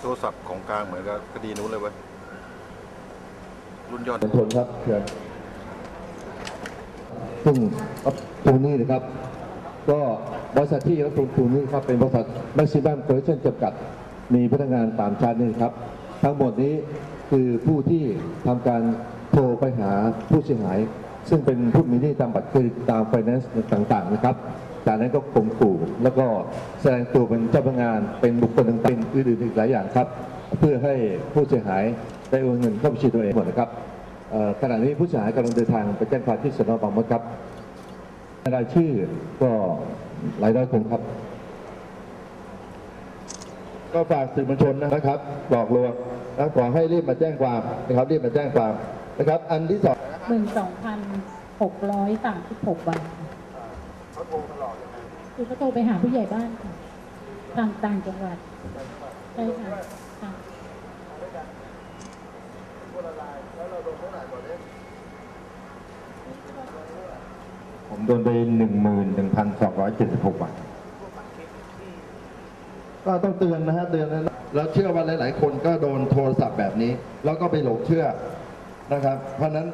โทรศัพท์ของกลางเหมือนกับคดีนู้นเลยเว้ยรุ่นยอดมวลชนครับเชิญซึ่งตรงนี้นะครับ ก็บริษัทที่รับลงทุนนี้ครับเป็นบริษัท Maximum Collection จำกัด มีพนักงานตามชั้นนี่ครับ ทั้งหมดนี้คือผู้ที่ทำการโทรไปหาผู้เสียหาย ซึ่งเป็นผู้มีหนี้ตามบัตรเครดิตตามไฟแนนซ์ต่างๆนะครับ จากนั้นก็ข่มขู่แล้วก็แสดงตัวเป็นเจ้าพนักงานเป็นบุคคลต่างๆเป็นอื่นๆอีกหลายอย่างครับ เพื่อให้ผู้เสียหายได้โอนเงินเข้าบัญชีตัวเองหมดนะครับขณะนี้ผู้เสียหายกำลังเดินทางไปแจ้งความที่สนบางมดครับรายชื่อก็หลายร้อยคนครับ ก็ฝากสื่อมวลชนนะครับ บอกลวงนะขอให้รีบมาแจ้งความนะครับรีบมาแจ้งความนะครับ อันที่สองหมื่นสองพันหกร้อยสามสิบหกวัน เขาโทรตลอดคือเขาโทรไปหาผู้ใหญ่บ้านค่ะต่างต่างจังหวัดใช่ค่ะค่ะผมโดนไปหนึ่งหมื่นหนึ่งพันสองร้อยเจ็ดสิบหกบาทก็ต้องเตือนนะฮะเตือนนะแล้วเชื่อว่าหลาย ๆ คนก็โดนโทรศัพท์แบบนี้ แล้วก็ไปหลงเชื่อนะครับ เพราะฉะนั้น